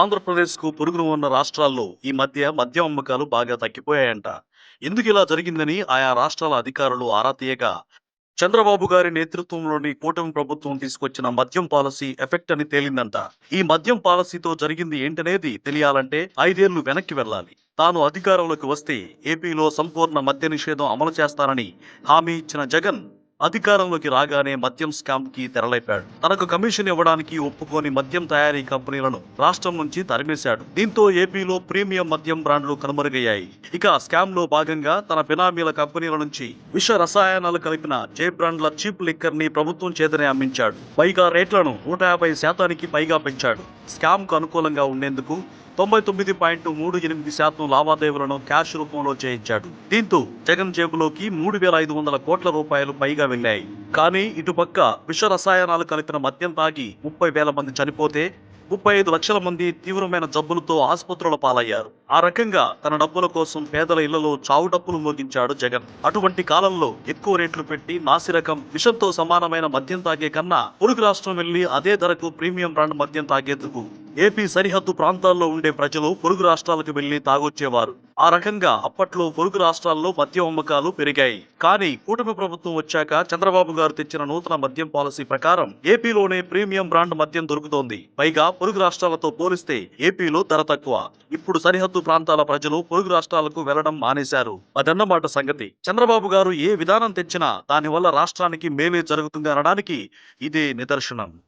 ఆంధ్రప్రదేశ్కు పొరుగున ఉన్న రాష్ట్రాల్లో ఈ మధ్య మద్యం అమ్మకాలు బాగా తగ్గిపోయాయంట. ఎందుకు ఇలా జరిగిందని ఆయా రాష్ట్రాల అధికారులు ఆరా తీయగా చంద్రబాబు గారి నేతృత్వంలోని కూటమి ప్రభుత్వం తీసుకొచ్చిన మద్యం పాలసీ ఎఫెక్ట్ అని తేలిందంట. ఈ మద్యం పాలసీతో జరిగింది ఏంటనేది తెలియాలంటే ఐదేళ్ళు వెనక్కి వెళ్ళాలి. తాను అధికారంలోకి వస్తే ఏపీలో సంపూర్ణ మద్య నిషేధం అమలు చేస్తానని హామీ ఇచ్చిన జగన్ అధికారంలోకి రాగానే మద్యం స్కామ్కి తెరలేపాడు. తనకు కమిషన్ ఇవ్వడానికి ఒప్పుకోని మద్యం తయారీ కంపెనీలను రాష్ట్రం నుంచి తరిమేశాడు. దీంతో ఏపీలో ప్రీమియం మద్యం బ్రాండ్లు కనుమరుగయ్యాయి. ఇక స్కామ్లో భాగంగా తన బినామీల కంపెనీల నుంచి విష రసాయనాలు కలిపిన జే బ్రాండ్ల చీప్ లిక్కర్ని ప్రభుత్వం చేతనే అమ్మించాడు. పైగా రేట్లను నూట యాభై శాతానికి పైగా పెంచాడు. స్కామ్కు అనుకూలంగా ఉండేందుకు తొంభై తొమ్మిది పాయింట్ మూడు ఎనిమిది శాతం లావాదేవీలను క్యాష్ రూపంలో చేయించాడు. దీంతో జగన్ జేబులోకి మూడు వేల ఐదు వందల కోట్ల రూపాయలు పైగా వెళ్ళాయి కానీ ఇటుపక్క విష రసాయనాలు కలిపిన మద్యం తాగి ముప్పై వేల మంది చనిపోతే ముప్పై ఐదు లక్షల మంది తీవ్రమైన జబ్బులతో ఆసుపత్రుల పాలయ్యారు. ఆ రకంగా తన డబ్బుల కోసం పేదల ఇళ్ళలో చావు డబ్బులు మోగించాడు జగన్. అటువంటి కాలంలో ఎక్కువ రేట్లు పెట్టి నాసిరకం విషంతో సమానమైన మద్యం తాగే కన్నా పొరుగు రాష్ట్రం వెళ్ళి అదే ధరకు ప్రీమియం బ్రాండ్ మద్యం తాగేందుకు ఏపీ సరిహద్దు ప్రాంతాల్లో ఉండే ప్రజలు పొరుగు రాష్ట్రాలకు వెళ్ళి తాగొచ్చేవారు. ఆ రకంగా అప్పట్లో పొరుగు రాష్ట్రాల్లో మద్యం అమ్మకాలు పెరిగాయి. కానీ కూటమి ప్రభుత్వం వచ్చాక చంద్రబాబు గారు తెచ్చిన నూతన మద్యం పాలసీ ప్రకారం ఏపీలోనే ప్రీమియం బ్రాండ్ మద్యం దొరుకుతోంది. పైగా పొరుగు రాష్ట్రాలతో పోలిస్తే ఏపీలో ధర తక్కువ. ఇప్పుడు సరిహద్దు ప్రాంతాల ప్రజలు పొరుగు రాష్ట్రాలకు వెళ్ళడం మానేశారు. అదన్నమాట సంగతి. చంద్రబాబు గారు ఏ విధానం తెచ్చినా దానివల్ల రాష్ట్రానికి మేలే జరుగుతుంది అనడానికి ఇదే నిదర్శనం.